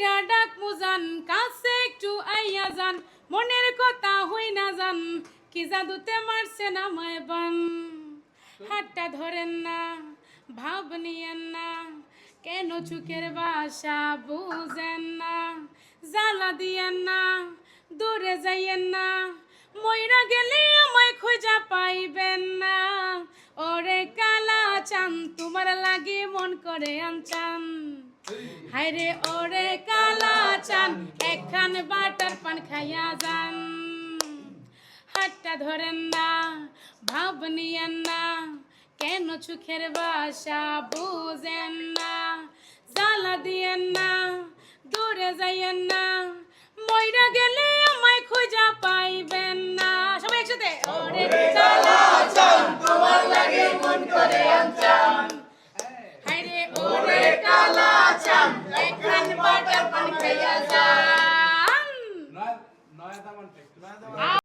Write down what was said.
কইরা ডাক মুজান কাছে একটু আইয়া যান, মনের কথা হই না যান, কি জাদুতে মারছে না বান? হাতটা ধরেন না, ভাব নিয়েন না, কেন চুকের বাসা বুঝেন না? জ্বালা দিয়েন না, দূরে যাইয়েন না ময়রা গেলে আমায় খোঁজা পাইবেন না। ওরে কালা চান, তোমার লাগে মন করে আনচান। হায়রে ওরে কালা চান একখান বাটার পান খাইয়া যান। হাতটা ধরেন না ভাব নিয়েন না কেন চোখের বাসা বুঝেন না? জ্বালা দিয়েন না দূরে যাইয়েন না ময়রা গেলে আমায় খোঁজা পাইবেন না। সবাই একসাথে ওরে বাটার পান